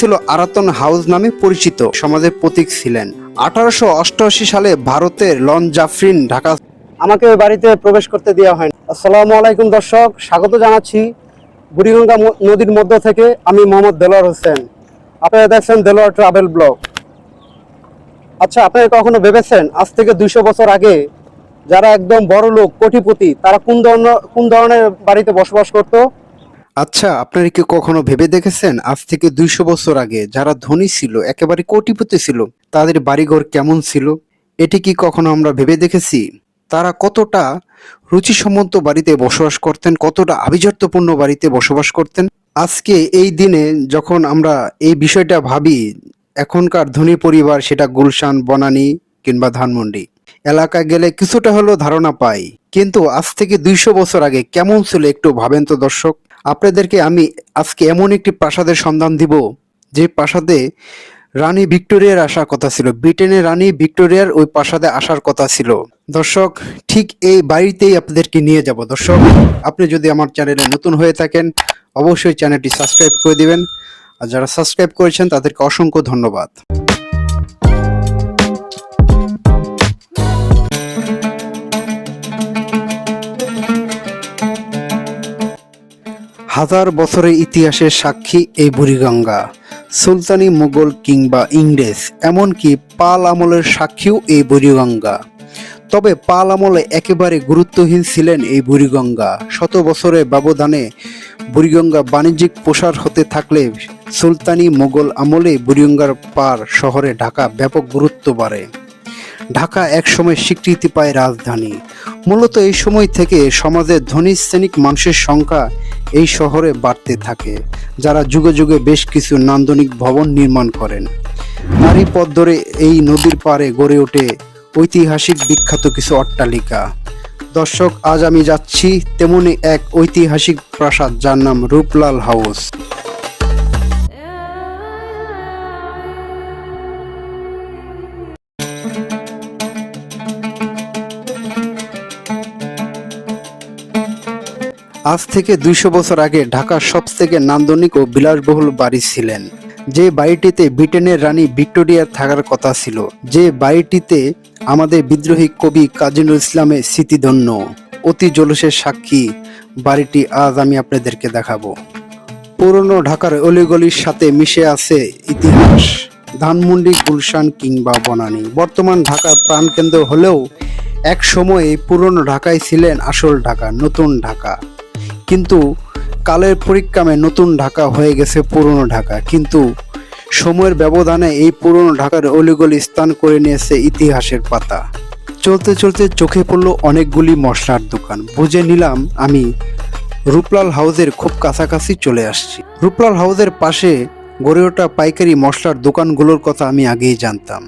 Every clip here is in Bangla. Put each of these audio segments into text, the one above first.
ছিল আরাতন হাউস নামে পরিচিত সমাজের প্রতীক ছিলেন। আঠারোশো অষ্টআশি সালে ভারতের লন জাফরিন ঢাকা আমাকে ওই বাড়িতে প্রবেশ করতে দেওয়া হয়নি আসসালামু আলাইকুম দর্শক, স্বাগত জানাচ্ছি বুড়িগঙ্গা নদীর মধ্য থেকে আমি মোহাম্মদ দেলোয়ার হোসেন। আপনারা দেখছেন দেলোয়ার ট্রাভেল ব্লগ। আচ্ছা আপনারা কখনো ভেবেছেন আজ থেকে দুইশো বছর আগে যারা একদম বড় লোক কোটিপতি, তারা কোন ধরনের কোন ধরনের বাড়িতে বসবাস করতো? আচ্ছা আপনারা কি কখনো ভেবে দেখেছেন আজ থেকে দুইশো বছর আগে যারা ধনী ছিল, একেবারে কোটিপতি ছিল, তাদের বাড়িঘর কেমন ছিল? এটি কি কখনো আমরা ভেবে দেখেছি? তারা কতটা রুচিসম্মত বাড়িতে বসবাস করতেন, কতটা আভিজাত্যপূর্ণ বাড়িতে বসবাস করতেন? আজকে এই দিনে যখন আমরা এই বিষয়টা ভাবি, এখনকার ধনী পরিবার, সেটা গুলশান, বনানী কিংবা ধানমন্ডি এলাকায় গেলে কিছুটা হলেও ধারণা পাই। কিন্তু আজ থেকে দুইশো বছর আগে কেমন ছিল একটু ভাবেন তো দর্শক? আপনাদেরকে আমি আজকে এমন একটি প্রাসাদের সন্ধান দিব, যে প্রাসাদে রানী ভিক্টোরিয়ার আসার কথা ছিল। ব্রিটেনের রানী ভিক্টোরিয়ার ওই প্রাসাদে আসার কথা ছিল। দর্শক, ঠিক এই বাড়িতেই আপনাদেরকে নিয়ে যাব। দর্শক, আপনি যদি আমার চ্যানেলে নতুন হয়ে থাকেন, অবশ্যই চ্যানেলটি সাবস্ক্রাইব করে দিবেন। আর যারা সাবস্ক্রাইব করেছেন, তাদেরকে অসংখ্য ধন্যবাদ। হাজার বছরের ইতিহাসের সাক্ষী এই বুড়িগঙ্গা। সুলতানি মুঘল কিংবা ইংরেজ, এমনকি পাল আমলের সাক্ষীও এই বুড়িগঙ্গা। তবে পাল আমলে একেবারে গুরুত্বহীন ছিলেন এই বুড়িগঙ্গা। শত বছরের ব্যবধানে বুড়িগঙ্গা বাণিজ্যিক প্রসার হতে থাকলে সুলতানি মোগল আমলে বুড়িগঙ্গার পার শহরে ঢাকা ব্যাপক গুরুত্ব বাড়ে। ঢাকা একসময় স্বীকৃতি পায় রাজধানী। মূলত এই সময় থেকে সমাজের ধনী শ্রেণিক মানুষের সংখ্যা এই শহরে বাড়তে থাকে, যারা যুগে যুগে বেশ কিছু নান্দনিক ভবন নির্মাণ করেন। তারই পথ ধরে এই নদীর পাড়ে গড়ে ওঠে ঐতিহাসিক বিখ্যাত কিছু অট্টালিকা। দর্শক, আজ আমি যাচ্ছি তেমনি এক ঐতিহাসিক প্রাসাদ যার নাম রূপলাল হাউস। আজ থেকে দুইশো বছর আগে ঢাকার সবথেকে নান্দনিক ও বিলাসবহুল বাড়ি ছিলেন। যে বাড়িটিতে ব্রিটেনের রানী ভিক্টোরিয়ার থাকার কথা ছিল, যে বাড়িটিতে আমাদের বিদ্রোহী কবি কাজী ইসলামের স্মৃতিধন্য অতি জলসের সাক্ষী বাড়িটি আজ আমি আপনাদেরকে দেখাবো। পুরনো ঢাকার অলিগলির সাথে মিশে আছে ইতিহাস, ধানমন্ডি, গুলশান কিংবা বনানী। বর্তমান ঢাকার প্রাণকেন্দ্র হলেও এক সময়ে পুরনো ঢাকায় ছিলেন আসল ঢাকা, নতুন ঢাকা। কিন্তু কালের পরিক্রমে নতুন ঢাকা হয়ে গেছে পুরনো ঢাকা। কিন্তু সময়ের ব্যবধানে এই পুরনো ঢাকার অলিগলি স্থান করে নিয়েছে ইতিহাসের পাতা। চলতে চলতে চোখে পড়ল অনেকগুলি মশলার দোকান। বুঝে নিলাম আমি রূপলাল হাউসের খুব কাছাকাছি চলে আসছি। রূপলাল হাউসের পাশে গড়ে ওঠা পাইকারি মশলার দোকানগুলোর কথা আমি আগেই জানতাম।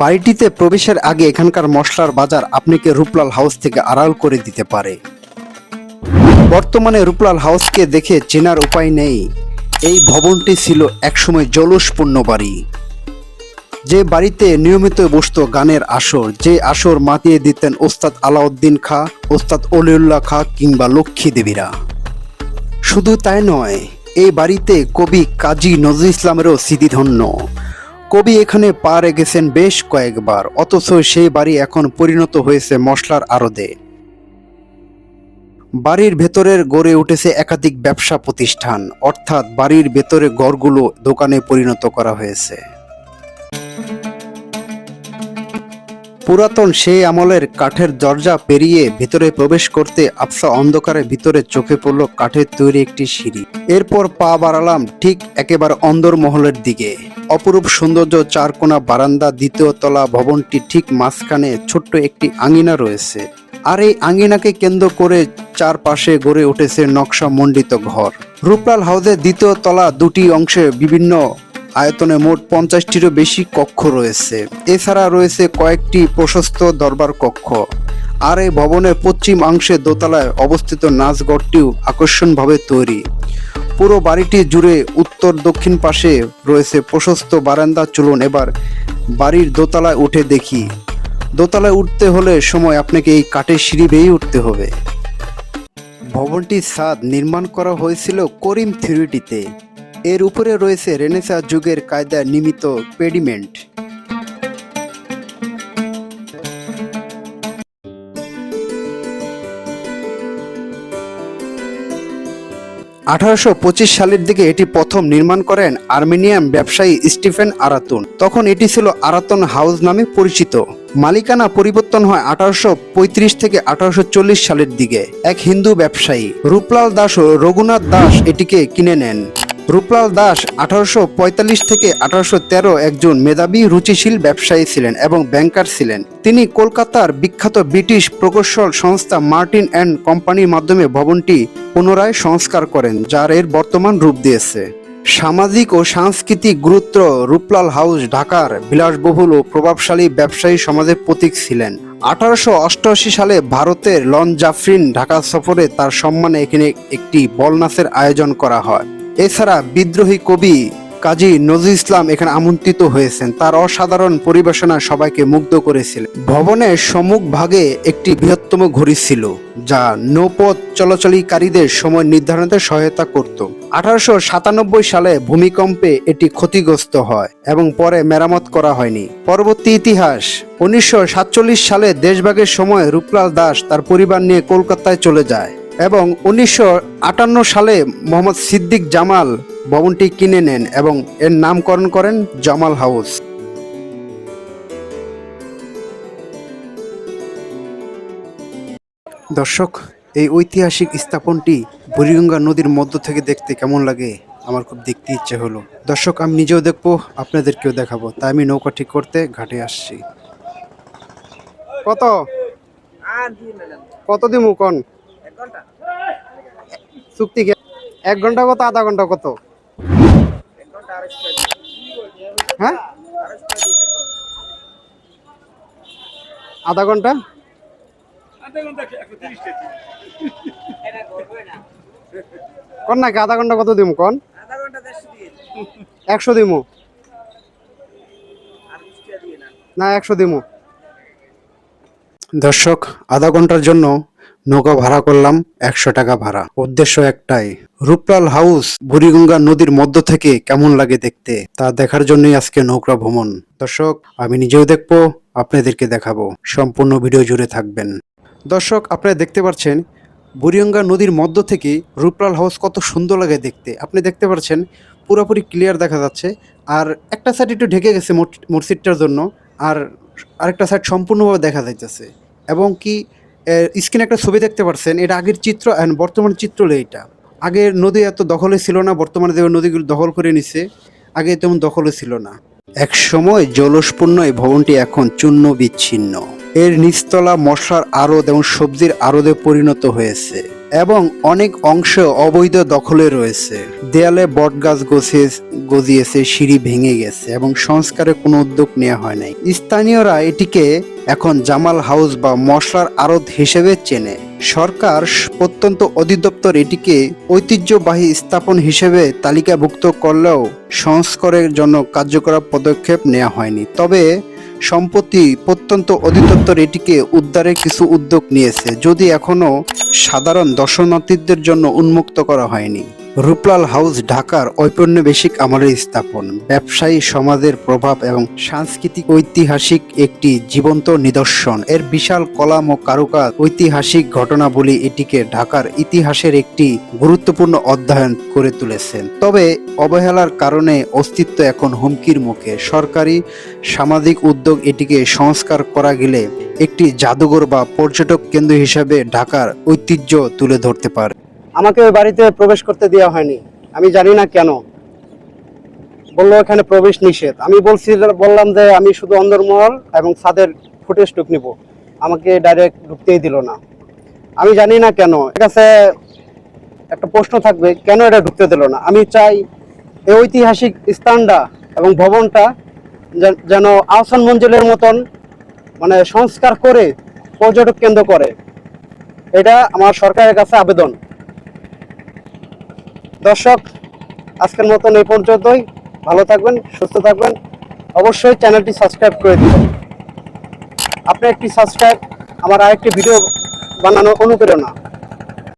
বাড়িটিতে প্রবেশের আগে এখানকার মশলার বাজার আপনাকে রূপলাল হাউস থেকে আড়াল করে দিতে পারে। বর্তমানে রূপলাল হাউসকে দেখে চেনার উপায় নেই। এই ভবনটি ছিল একসময় জলস্পূর্ণ বাড়ি। যে বাড়িতে নিয়মিত বসত গানের আসর, যে আসর মাতিয়ে দিতেন ওস্তাদ আলাউদ্দিন খা, ওস্তাদ অলিউল্লাহ খা কিংবা লক্ষ্মী দেবীরা। শুধু তাই নয়, এই বাড়িতে কবি কাজী নজরুল ইসলামেরও স্মৃতিধন্য। কবি এখানে পা রেখেছেন বেশ কয়েকবার, অথচ সেই বাড়ি এখন পরিণত হয়েছে মশলার আরদে বাড়ির ভেতরের গড়ে উঠেছে একাধিক ব্যবসা প্রতিষ্ঠান, অর্থাৎ বাড়ির ভেতরে গড়গুলো দোকানে পরিণত করা হয়েছে। পুরাতন সেই আমলের কাঠের দরজা পেরিয়ে ভিতরে প্রবেশ করতে আফসা অন্ধকারের ভিতরে চোখে পড়ল কাঠের তৈরি একটি সিঁড়ি। এরপর পা বাড়ালাম ঠিক একেবারে অন্দর মহলের দিকে। অপরূপ সৌন্দর্য চারকোনা বারান্দা, দ্বিতীয় তলা ভবনটি ঠিক মাঝখানে ছোট্ট একটি আঙিনা রয়েছে। আর এই আঙিনাকে কেন্দ্র করে চারপাশে গড়ে উঠেছে নকশা মণ্ডিত ঘর। রূপলাল হাউসের দ্বিতীয় তলা দুটি অংশে বিভিন্ন আয়তনে মোট পঞ্চাশটিরও বেশি কক্ষ রয়েছে। এছাড়া রয়েছে কয়েকটি প্রশস্ত দরবার কক্ষ। আর এই ভবনের পশ্চিম অংশে দোতলায় অবস্থিত নাচঘরটিও আকর্ষণভাবে তৈরি। পুরো বাড়িটি জুড়ে উত্তর দক্ষিণ পাশে রয়েছে প্রশস্ত বারান্দা। চলুন এবার বাড়ির দোতলায় উঠে দেখি। দোতলায় উঠতে হলে সময় আপনাকে এই কাঠের সিঁড়ি বেয়ে উঠতে হবে। ভবনটির ছাদ নির্মাণ করা হয়েছিল করিম থিওরিটিতে। এর উপরে রয়েছে রেনেসা যুগের কায়দা নিমিত পেডিমেন্ট। আঠারোশো পঁচিশ সালের দিকে এটি প্রথম নির্মাণ করেন আর্মেনিয়ান ব্যবসায়ী স্টিফেন আরাতুন। তখন এটি ছিল আরাতন হাউস নামে পরিচিত। মালিকানা পরিবর্তন হয় আঠারোশো পঁয়ত্রিশ থেকে আঠারোশো চল্লিশ সালের দিকে। এক হিন্দু ব্যবসায়ী, রূপলাল দাস ও রঘুনাথ দাস এটিকে কিনে নেন। রূপলাল দাস আঠারোশো পঁয়তাল্লিশ থেকে আঠারোশো তেরো একজন মেধাবী, রুচিশীল ব্যবসায়ী ছিলেন এবং ব্যাংকার ছিলেন। তিনি কলকাতার বিখ্যাত ব্রিটিশ প্রকৌশল সংস্থা মার্টিন অ্যান্ড কোম্পানির মাধ্যমে ভবনটি পুনরায় সংস্কার করেন, যার এর বর্তমান রূপ দিয়েছে। সামাজিক ও সাংস্কৃতিক গুরুত্ব রূপলাল হাউস ঢাকার বিলাসবহুল ও প্রভাবশালী ব্যবসায়ী সমাজের প্রতীক ছিলেন। আঠারোশো অষ্টআশি সালে ভারতের লন জাফরিন ঢাকা সফরে তার সম্মানে এখানে একটি বলনাচের আয়োজন করা হয়। এছাড়া বিদ্রোহী কবি কাজী নজরুল ইসলাম এখানে আমন্ত্রিত হয়েছেন। তার অসাধারণ পরিবেশনা সবাইকে মুগ্ধ করেছিল। ভবনের সম্মুখ ভাগে একটি বৃহত্তম ঘড়ি ছিল, যা নৌপথ চলাচলকারীদের সময় নির্ধারণে সহায়তা করত। আঠারোশো সাতানব্বই সালে ভূমিকম্পে এটি ক্ষতিগ্রস্ত হয় এবং পরে মেরামত করা হয়নি। পরবর্তী ইতিহাস, উনিশশো সাতচল্লিশ সালে দেশভাগের সময় রূপলাল দাস তার পরিবার নিয়ে কলকাতায় চলে যায়। এবং উনিশশো আটান্ন সালে মোহাম্মদ সিদ্দিক জামাল ভবনটি কিনে নেন এবং এর নামকরণ করেন জামাল হাউস। দর্শক, এই ঐতিহাসিক স্থাপনটি বুড়িগঙ্গা নদীর মধ্য থেকে দেখতে কেমন লাগে? আমার খুব দেখতে ইচ্ছে হলো। দর্শক, আমি নিজেও দেখব, আপনাদেরকেও দেখাবো। তাই আমি নৌকা ঠিক করতে ঘাটে আসছি। কত? কত দিমু কোন? চুক্তি এক ঘণ্টা কত, আধা ঘণ্টা কত? হ্যাঁ? আধা ঘণ্টা? কন নাকি, আধা ঘণ্টা কত দিমু, কন? একশো দিমু। না, একশো দিমু। দর্শক, আধা ঘণ্টার জন্য নৌকা ভাড়া করলাম একশো টাকা ভাড়া। উদ্দেশ্য একটাই, রূপলাল হাউস বুড়িগঙ্গা নদীর মধ্য থেকে কেমন লাগে দেখতে, তা দেখার জন্যই আজকে নৌকা ভ্রমণ। দর্শক, আমি নিজেও দেখব, আপনাদেরকে দেখাবো। সম্পূর্ণ ভিডিও জুড়ে থাকবেন। দর্শক, আপনারা দেখতে পাচ্ছেন বুড়িগঙ্গা নদীর মধ্য থেকে রূপলাল হাউস কত সুন্দর লাগে দেখতে। আপনি দেখতে পাচ্ছেন পুরোপুরি ক্লিয়ার দেখা যাচ্ছে। আর একটা সাইড একটু ঢেকে গেছে মসজিদটার জন্য, আর আরেকটা সাইড সম্পূর্ণভাবে দেখা যাইতেছে। এবং কি স্ক্রিনে একটা ছবি দেখতে পাচ্ছেন এটা আগের চিত্র অ্যান্ড বর্তমান চিত্র হলো এটা আগে নদী এত দখলে ছিল না, বর্তমানে যেমন নদীগুলো দখল করে নিছে, আগে তেমন দখলে ছিল না। এক সময় জলসপূর্ণ এই ভবনটি এখন চূর্ণ বিচ্ছিন্ন। এর নিচতলা মশার আড়ত এবং সবজির আড়তে পরিণত হয়েছে। এবং অনেক অংশ অবৈধ দখলে রয়েছে। দেয়ালে বটগাছ গছিয়ে গজিয়েছে, সিঁড়ি ভেঙে গেছে এবং সংস্কারের কোনো উদ্যোগ নেওয়া হয় নাই। স্থানীয়রা এটিকে এখন জামাল হাউস বা মশলার আড়ত হিসেবে চেনে। সরকার প্রত্যন্ত অধিদপ্তর এটিকে ঐতিহ্যবাহী স্থাপন হিসেবে তালিকাভুক্ত করলেও সংস্কারের জন্য কার্যকর পদক্ষেপ নেওয়া হয়নি। তবে সম্প্রতি প্রত্যন্ত অধিদপ্তর এটিকে উদ্ধারে কিছু উদ্যোগ নিয়েছে, যদি এখনও সাধারণ দর্শনার্থীদের জন্য উন্মুক্ত করা হয়নি। রূপলাল হাউস, ঢাকার ঔপনিবেশিক আমলের স্থাপন, ব্যবসায়ী সমাজের প্রভাব এবং সাংস্কৃতিক ঐতিহাসিক একটি জীবন্ত নিদর্শন। এর বিশাল কলাম ও কারুকাজ, ঐতিহাসিক ঘটনাবলী এটিকে ঢাকার ইতিহাসের একটি গুরুত্বপূর্ণ অধ্যয়ন করে তুলেছেন। তবে অবহেলার কারণে অস্তিত্ব এখন হুমকির মুখে। সরকারি সামাজিক উদ্যোগ এটিকে সংস্কার করা গেলে একটি জাদুঘর বা পর্যটক কেন্দ্র হিসাবে ঢাকার ঐতিহ্য তুলে ধরতে পারে। আমাকে ওই বাড়িতে প্রবেশ করতে দেওয়া হয়নি। আমি জানি না কেন। বলল, এখানে প্রবেশ নিষেধ। আমি বলছি, বললাম যে, আমি শুধু অন্দরমহল এবং ছাদের ফুটেজ টুক নিব। আমাকে ডাইরেক্ট ঢুকতেই দিল না। আমি জানি না কেন। কাছে একটা প্রশ্ন থাকবে, কেন এটা ঢুকতে দিল না? আমি চাই এই ঐতিহাসিক স্থানটা এবং ভবনটা যেন আহসান মঞ্জিলের মতন মানে সংস্কার করে পর্যটক কেন্দ্র করে। এটা আমার সরকারের কাছে আবেদন। দর্শক, আজকের মতন এই পর্যন্তই। ভালো থাকবেন, সুস্থ থাকবেন। অবশ্যই চ্যানেলটি সাবস্ক্রাইব করে দিবেন। আপনার একটি সাবস্ক্রাইব আমার আরেকটি ভিডিও বানানোর অনুপ্রেরণা।